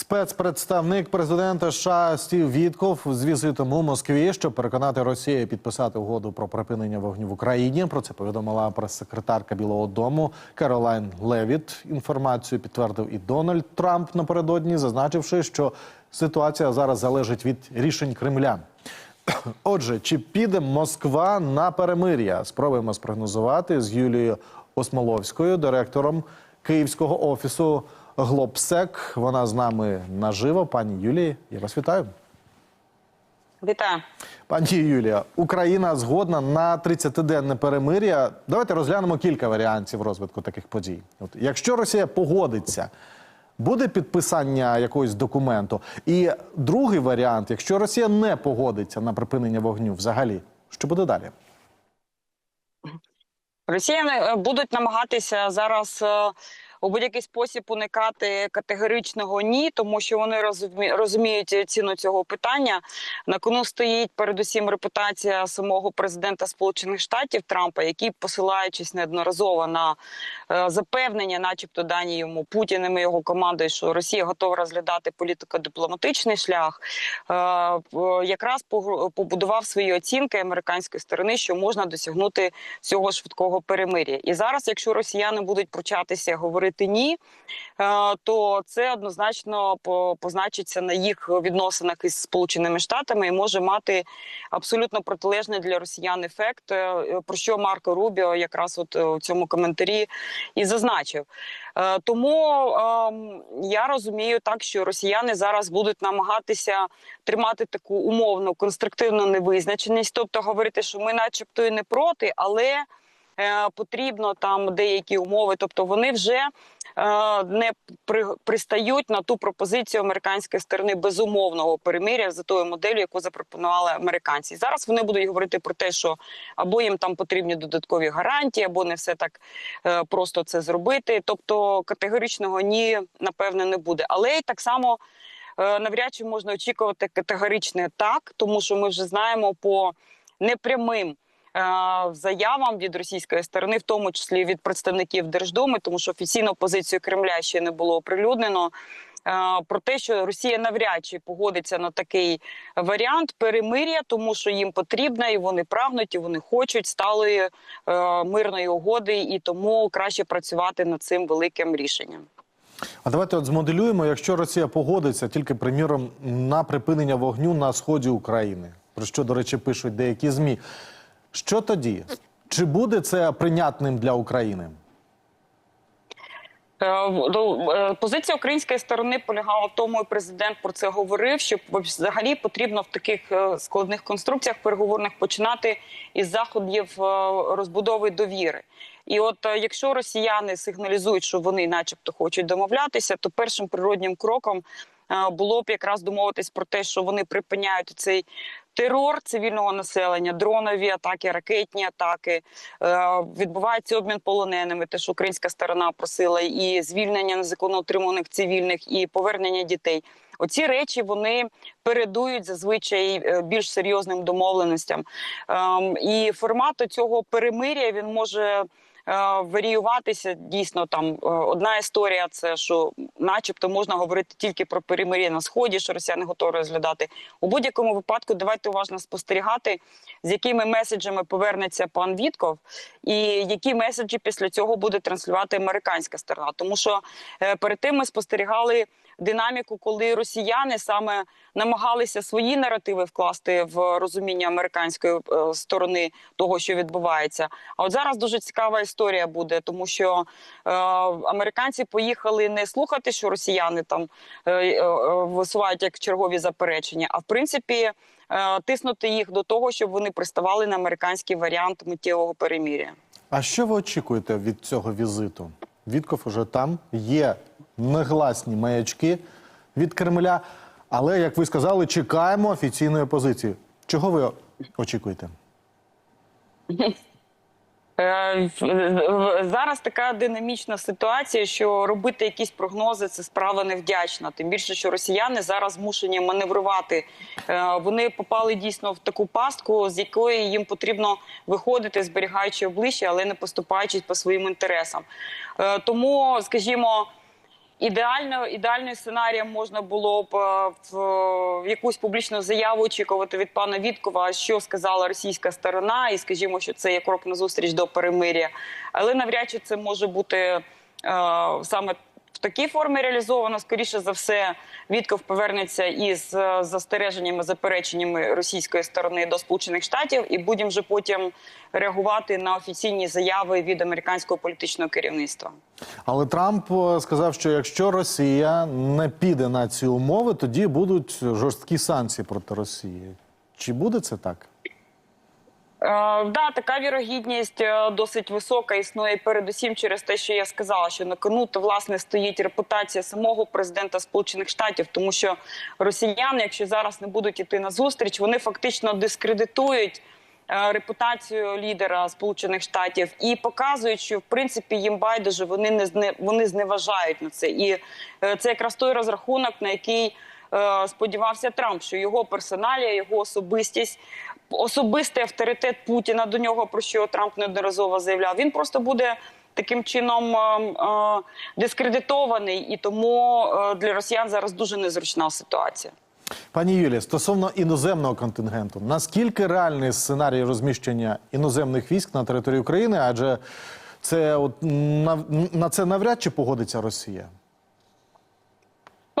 Спецпредставник президента США Стів Вітков з візитом у Москві, щоб переконати Росію підписати угоду про припинення вогню в Україні. Про це повідомила прес-секретарка Білого Дому Каролайн Левіт. Інформацію підтвердив і Дональд Трамп напередодні, зазначивши, що ситуація зараз залежить від рішень Кремля. Отже, чи піде Москва на перемир'я? Спробуємо спрогнозувати з Юлією Осмоловською, директором Київського офісу Глобсек. Вона з нами наживо. Пані Юлії, я вас вітаю. Вітаю. Пані Юлія, Україна згодна на 30-денне перемир'я. Давайте розглянемо кілька варіантів розвитку таких подій. От, якщо Росія погодиться, буде підписання якогось документу. І другий варіант, якщо Росія не погодиться на припинення вогню, взагалі, що буде далі? Росіяни е, будуть намагатися зараз е, у будь-який спосіб уникати категоричного ні, тому що вони розумі- розуміють ціну цього питання. На кону стоїть передусім репутація самого президента Сполучених Штатів Трампа, який, посилаючись неодноразово на е, запевнення, начебто дані йому Путіним і його командою, що Росія готова розглядати політико-дипломатичний шлях, е, якраз побудував свої оцінки американської сторони, що можна досягнути цього швидкого перемир'я. І зараз, якщо росіяни будуть пручатися говорити ні, е, то це однозначно по- позначиться на їх відносинах із Сполученими Штатами і може мати абсолютно протилежний для росіян ефект, е, про що Марко Рубіо якраз от е, у цьому коментарі і зазначив. Тому ем, я розумію так, що росіяни зараз будуть намагатися тримати таку умовну конструктивну невизначеність, тобто говорити, що ми, начебто, і не проти, але потрібно там деякі умови, тобто вони вже е, не при, пристають на ту пропозицію американської сторони безумовного перемиря за тою моделлю, яку запропонували американці. Зараз вони будуть говорити про те, що або їм там потрібні додаткові гарантії, або не все так е, просто це зробити. Тобто категоричного ні, напевне, не буде. Але й так само е, навряд чи можна очікувати категоричне так, тому що ми вже знаємо по непрямим е, заявам від російської сторони, в тому числі від представників Держдуми, тому що офіційну позицію Кремля ще не було оприлюднено. е, Про те, що Росія навряд чи погодиться на такий варіант перемир'я, тому що їм потрібна, і вони прагнуть, і вони хочуть сталої е, мирної угоди, і тому краще працювати над цим великим рішенням. А давайте от змоделюємо, якщо Росія погодиться тільки, приміром, на припинення вогню на сході України, про що, до речі, пишуть деякі ЗМІ. Що тоді? Чи буде це прийнятним для України? Е, ну, е, Позиція української сторони полягала в тому, і президент про це говорив. Що взагалі потрібно в таких е, складних конструкціях переговорних починати із заходів розбудови довіри. І от якщо росіяни сигналізують, що вони, начебто, хочуть домовлятися, то першим природнім кроком було б якраз домовитись про те, що вони припиняють цей терор цивільного населення, дронові атаки, ракетні атаки. Е, Відбувається обмін полоненими. Те, що українська сторона просила, і звільнення незаконно отриманих цивільних, і повернення дітей. Оці речі вони передують зазвичай е, більш серйозним домовленостям. Ем, І формат цього перемиря він може е, варіюватися дійсно. Там е, одна історія це що, начебто, можна говорити тільки про перемир'я на сході, що росіяни готові розглядати. У будь-якому випадку давайте уважно спостерігати, з якими меседжами повернеться пан Вітков, і які меседжі після цього буде транслювати американська сторона. Тому що е, перед тим ми спостерігали динаміку, коли росіяни саме намагалися свої наративи вкласти в розуміння американської е, сторони того, що відбувається. А от зараз дуже цікава історія буде, тому що е, американці поїхали не слухати, що росіяни там е, е, висувають як чергові заперечення, а в принципі. е, Тиснути їх до того, щоб вони приставали на американський варіант миттєвого переміря. А що ви очікуєте від цього візиту? Вітков уже там є негласні маячки від Кремля, але, як ви сказали, чекаємо офіційної позиції. Чого ви очікуєте? Е, Зараз така динамічна ситуація, що робити якісь прогнози це справа невдячна. Тим більше, що росіяни зараз змушені маневрувати. Е, Вони попали дійсно в таку пастку, з якої їм потрібно виходити, зберігаючи обличчя, але не поступаючись по своїм інтересам. Е, Тому, скажімо. Ідеально, ідеальним сценарієм можна було б е, в, в якусь публічну заяву очікувати від пана Віткова, що сказала російська сторона, і скажімо, що це є крок на зустріч до перемиря. Але навряд чи це може бути е, саме такій формі реалізовано. Скоріше за все, Вітков повернеться із е, застереженнями, запереченнями російської сторони до Сполучених Штатів, і будемо вже потім реагувати на офіційні заяви від американського політичного керівництва. Але Трамп е, сказав, що якщо Росія не піде на ці умови, тоді будуть жорсткі санкції проти Росії. Чи буде це так? Е, да, така вірогідність е, досить висока існує передусім через те, що я сказала, що на кону то власне стоїть репутація самого президента Сполучених Штатів, тому що росіяни, якщо зараз не будуть іти на зустріч, вони фактично дискредитують. е, Репутацію лідера Сполучених Штатів і показують, що в принципі їм байдуже вони не вони зневажають на це, і це якраз той розрахунок, на який е, сподівався Трамп, що його персоналія, його особистість, особистий авторитет Путіна до нього, про що Трамп неодноразово заявляв, він просто буде таким чином е, е, дискредитований, і тому для росіян зараз дуже незручна ситуація. Пані Юлія, стосовно іноземного контингенту, наскільки реальний сценарій розміщення іноземних військ на території України? Адже це от на, на це навряд чи погодиться Росія.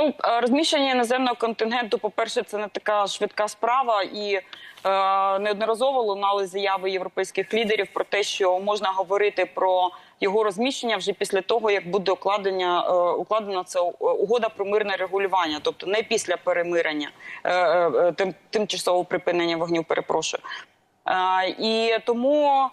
Ну, е, розміщення іноземного контингенту, по-перше, це не така швидка справа, і е, неодноразово лунали заяви європейських лідерів про те, що можна говорити про його розміщення вже після того, як буде укладення е, укладена ця угода про мирне регулювання, тобто не після перемирення, е, е, тим, тимчасового припинення вогню. Перепрошую. Е, і тому.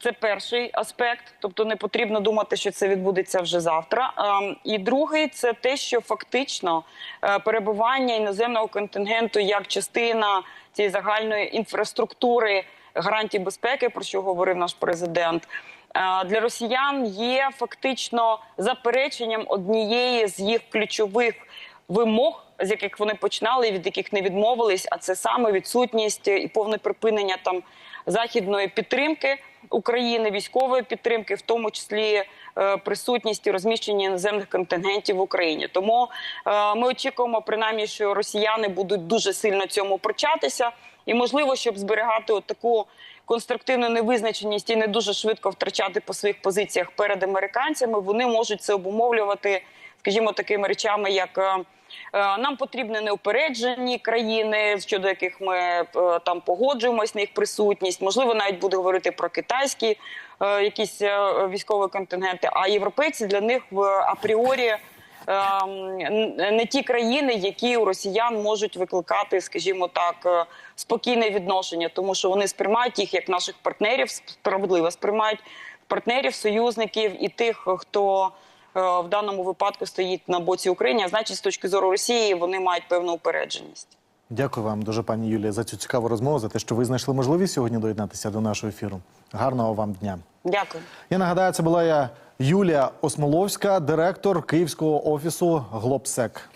Це перший аспект, тобто не потрібно думати, що це відбудеться вже завтра. Ем, І другий це те, що фактично е, перебування іноземного контингенту як частина цієї загальної інфраструктури гарантій безпеки, про що говорив наш президент. е, Для росіян є фактично запереченням однієї з їх ключових вимог, з яких вони починали, від яких не відмовились, а це саме відсутність і повне припинення там західної підтримки України, військової підтримки, в тому числі е, присутність і розміщення іноземних контингентів в Україні. Тому е, ми очікуємо, принаймні, що росіяни будуть дуже сильно цьому прочатися, і можливо, щоб зберігати таку конструктивну невизначеність і не дуже швидко втрачати по своїх позиціях перед американцями, вони можуть це обумовлювати, скажімо, такими речами, як. Е, Нам потрібні неупереджені країни, щодо яких ми е, там погоджуємось на їх присутність. Можливо, навіть буде говорити про китайські е, якісь військові контингенти. А європейці для них в апріорі не ті країни, які у росіян можуть викликати, скажімо так, спокійне відношення, тому що вони сприймають їх як наших партнерів, справедливо сприймають партнерів, союзників і тих, хто в даному випадку стоїть на боці України. А значить, з точки зору Росії вони мають певну упередженість. Дякую вам дуже, пані Юлія, за цю цікаву розмову, за те, що ви знайшли можливість сьогодні доєднатися до нашого ефіру. Гарного вам дня. Дякую. Я нагадаю, це була я Юлія Осмоловська, директор Київського офісу Глобсек.